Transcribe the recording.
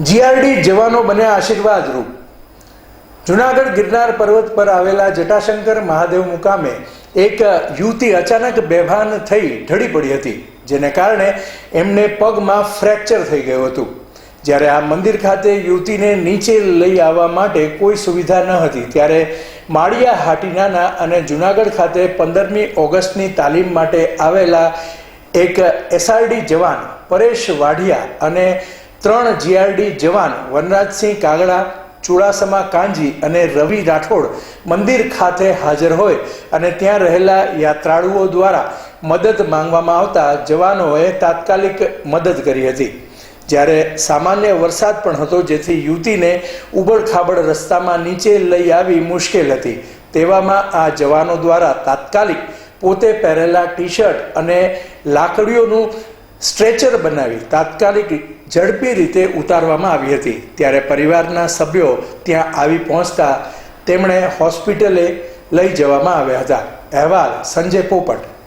GRD જવાનો બન્યા આશીર્વાદરૂપ જુનાગઢ ગિરનાર પર્વત પર આવેલા જટાશંકર મહાદેવ મુકામે એક યુવતી અચાનક બેભાન થઈ ઢળી પડી હતી, જેને કારણે એમને પગમાં ફ્રેક્ચર થઈ ગયું હતું. જ્યારે આ મંદિર ખાતે યુવતીને નીચે લઈ આવવા માટે કોઈ સુવિધા ન હતી, ત્યારે માળિયા હાટીનાના અને જુનાગઢ ખાતે પંદરમી ઓગસ્ટની તાલીમ માટે આવેલા એક એસઆરડી જવાન પરેશ વાઢિયા અને ત્રણ જીઆરડી જવાન વનરાજસિંહ કાગડા, ચુડાસમા કાંજી અને રવિ રાઠોડ મંદિર ખાતે હાજર હોય અને ત્યાં રહેલા યાત્રાળુઓ દ્વારા મદદ માંગવામાં આવતા જવાનોએ તાત્કાલિક મદદ કરી હતી. જ્યારે સામાન્ય વરસાદ પણ હતો જેથી યુવતીને ઉબડખાબડ રસ્તામાં નીચે લઈ આવી મુશ્કેલ હતી. તેવામાં આ જવાનો દ્વારા તાત્કાલિક પોતે પહેરેલા ટી શર્ટ અને લાકડીઓનું સ્ટ્રેચર બનાવી તાત્કાલિક ઝડપી રીતે ઉતારવામાં આવી હતી. ત્યારે પરિવારના સભ્યો ત્યાં આવી પહોંચતા તેમણે હોસ્પિટલે લઈ જવામાં આવ્યા હતા. અહેવાલ સંજય પોપટ.